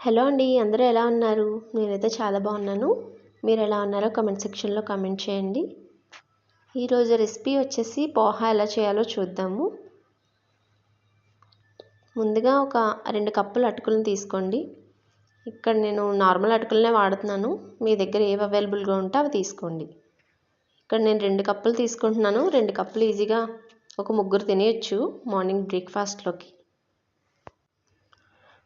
Hello అండి అందరూ ఎలా ఉన్నారు? నేనైతే చాలా బాగున్నాను. మీరు ఎలా ఉన్నారో కమెంట్ సెక్షన్లో కమెంట్ చేయండి. ఈరోజు రెసిపీ వచ్చేసి పోహా ఎలా చేయాలో చూద్దాము. ముందుగా ఒక రెండు కప్పులు అటుకులను తీసుకోండి. ఇక్కడ నేను నార్మల్ అటుకులనే వాడుతున్నాను. మీ దగ్గర ఏవి అవైలబుల్గా ఉంటే అవి తీసుకోండి. ఇక్కడ నేను రెండు కప్పులు తీసుకుంటున్నాను. రెండు కప్పులు ఈజీగా ఒక ముగ్గురు తినేయచ్చు మార్నింగ్ బ్రేక్ఫాస్ట్లోకి.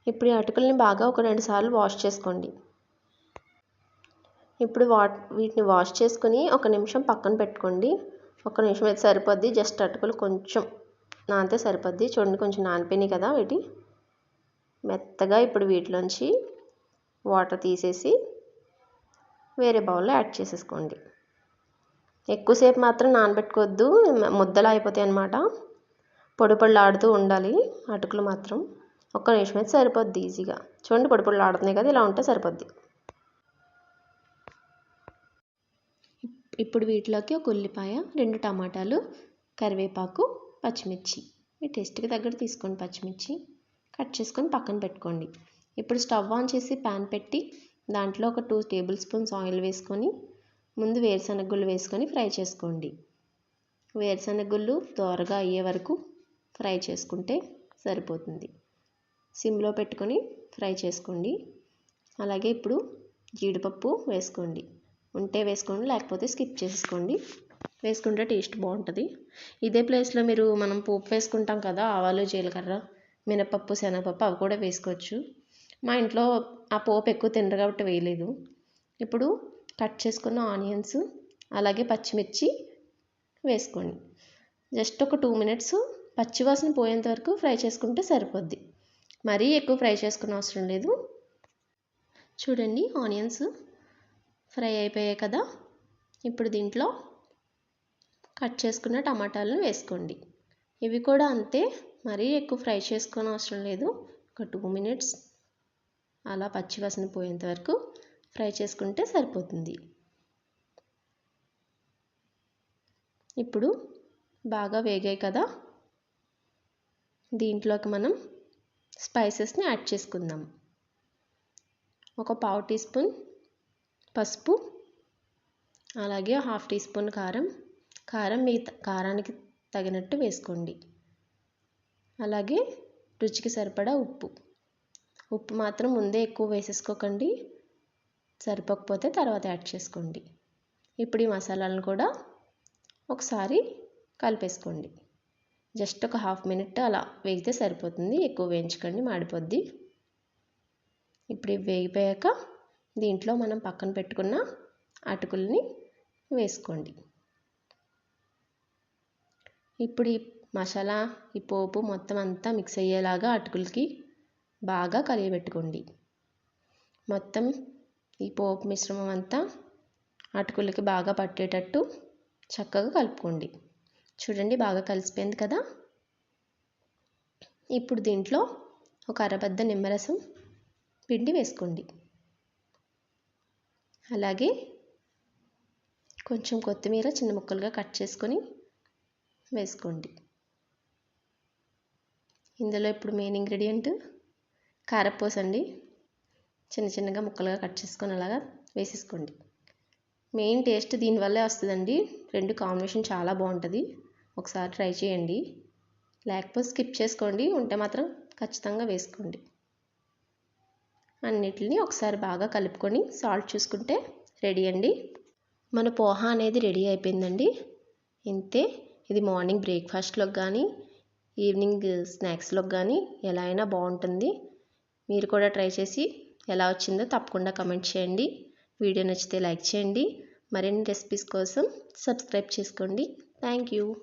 ఇప్పుడు ఈ అటుకుల్ని బాగా ఒక రెండు సార్లు వాష్ చేసుకోండి. ఇప్పుడు వా వీటిని వాష్ చేసుకుని ఒక నిమిషం పక్కన పెట్టుకోండి. ఒక నిమిషం అయితే సరిపోద్ది. జస్ట్ అటుకులు కొంచెం నానితే సరిపోద్ది. చూడండి కొంచెం నానిపోయినాయి కదా వీటి. మెత్తగా ఇప్పుడు వీటిలోంచి వాటర్ తీసేసి వేరే బౌల్లో యాడ్ చేసేసుకోండి. ఎక్కువసేపు మాత్రం నానబెట్టుకోవద్దు. ముద్దలు అయిపోతాయి అన్నమాట. పొడి పొడిలాడుతూ ఉండాలి అటుకులు మాత్రం. ఒక్క నిమిషం అయితే సరిపోద్ది ఈజీగా. చూడండి పొడి పొడులు ఆడుతున్నాయి కదా ఇలా ఉంటే సరిపోద్ది. ఇప్పుడు వీటిలోకి ఒక ఉల్లిపాయ రెండు టమాటాలు కరివేపాకు పచ్చిమిర్చి. మీ టేస్ట్కి తగ్గట్టు తీసుకోండి పచ్చిమిర్చి. కట్ చేసుకొని పక్కన పెట్టుకోండి. ఇప్పుడు స్టవ్ ఆన్ చేసి ప్యాన్ పెట్టి దాంట్లో ఒక టూ టేబుల్ స్పూన్స్ ఆయిల్ వేసుకొని ముందు వేరుశనగ గుళ్ళు వేసుకొని ఫ్రై చేసుకోండి. వేరుశనగ గుళ్ళు దోరగా అయ్యే వరకు ఫ్రై చేసుకుంటే సరిపోతుంది. సిమ్లో పెట్టుకొని ఫ్రై చేసుకోండి. అలాగే ఇప్పుడు జీడిపప్పు వేసుకోండి. ఉంటే వేసుకోండి లేకపోతే స్కిప్ చేసుకోండి. వేసుకుంటే టేస్ట్ బాగుంటుంది. ఇదే ప్లేస్లో మీరు మనం పోపు వేసుకుంటాం కదా ఆవాలు జీలకర్ర మినపప్పు శనగపప్పు అవి కూడా వేసుకోవచ్చు. మా ఇంట్లో ఆ పోపు ఎక్కువ తినరు కాబట్టి వేయలేదు. ఇప్పుడు కట్ చేసుకున్న ఆనియన్స్ అలాగే పచ్చిమిర్చి వేసుకోండి. జస్ట్ ఒక టూ మినిట్స్ పచ్చివాసన పోయేంత వరకు ఫ్రై చేసుకుంటే సరిపోద్ది. మరీ ఎక్కువ ఫ్రై చేసుకునే అవసరం లేదు. చూడండి ఆనియన్స్ ఫ్రై అయిపోయాయి కదా. ఇప్పుడు దీంట్లో కట్ చేసుకున్న టమాటాలను వేసుకోండి. ఇవి కూడా అంతే మరీ ఎక్కువ ఫ్రై చేసుకునే అవసరం లేదు. ఒక టూ మినిట్స్ అలా పచ్చివాసన పోయేంత వరకు ఫ్రై చేసుకుంటే సరిపోతుంది. ఇప్పుడు బాగా వేగాయి కదా. దీంట్లోకి మనం స్పైసెస్ని యాడ్ చేసుకుందాం. ఒక పావు టీ స్పూన్ పసుపు అలాగే హాఫ్ టీ స్పూన్ కారం. కారం మీ కారానికి తగినట్టు వేసుకోండి. అలాగే రుచికి సరిపడా ఉప్పు. ఉప్పు మాత్రం ముందే ఎక్కువ వేసేసుకోకండి. సరిపోకపోతే తర్వాత యాడ్ చేసుకోండి. ఇప్పుడు ఈ మసాలాలను కూడా ఒకసారి కలిపేసుకోండి. జస్ట్ ఒక హాఫ్ మినిట్ అలా వేగితే సరిపోతుంది. ఎక్కువ వేయించకండి మాడిపోద్ది. ఇప్పుడు ఇవి వేగిపోయాక దీంట్లో మనం పక్కన పెట్టుకున్న అటుకుల్ని వేసుకోండి. ఇప్పుడు ఈ మసాలా ఈ పోపు మొత్తం అంతా మిక్స్ అయ్యేలాగా అటుకులకి బాగా కలియబెట్టుకోండి. మొత్తం ఈ పోపు మిశ్రమం అంతా అటుకులకి బాగా పట్టేటట్టు చక్కగా కలుపుకోండి. చూడండి బాగా కలిసిపోయింది కదా? ఇప్పుడు దీంట్లో ఒక అరబద్ద నిమ్మరసం పిండి వేసుకోండి. అలాగే కొంచెం కొత్తిమీర చిన్న ముక్కలుగా కట్ చేసుకొని వేసుకోండి. ఇందులో ఇప్పుడు మెయిన్ ఇంగ్రీడియంట్ కారపూస అండి. చిన్న చిన్నగా ముక్కలుగా కట్ చేసుకొని అలాగా వేసేసుకోండి. మెయిన్ టేస్ట్ దీనివల్లే వస్తుందండి. రెండు కాంబినేషన్ చాలా బాగుంటుంది. ఒకసారి ట్రై చేయండి. లేకపోతే స్కిప్ చేసుకోండి. ఉంటే మాత్రం ఖచ్చితంగా వేసుకోండి. అన్నిటిని ఒకసారి బాగా కలుపుకొని సాల్ట్ చూసుకుంటే రెడీ అండి. మన పోహా అనేది రెడీ అయిపోయిందండి. ఇంతే. ఇది మార్నింగ్ బ్రేక్ఫాస్ట్లోకి కానీ ఈవినింగ్ స్నాక్స్లోకి కానీ ఎలా అయినా బాగుంటుంది. మీరు కూడా ట్రై చేసి ఎలా వచ్చిందో తప్పకుండా కమెంట్ చేయండి. వీడియో నచ్చితే లైక్ చేయండి. మరిన్ని రెసిపీస్ కోసం సబ్స్క్రైబ్ చేసుకోండి. Thank you.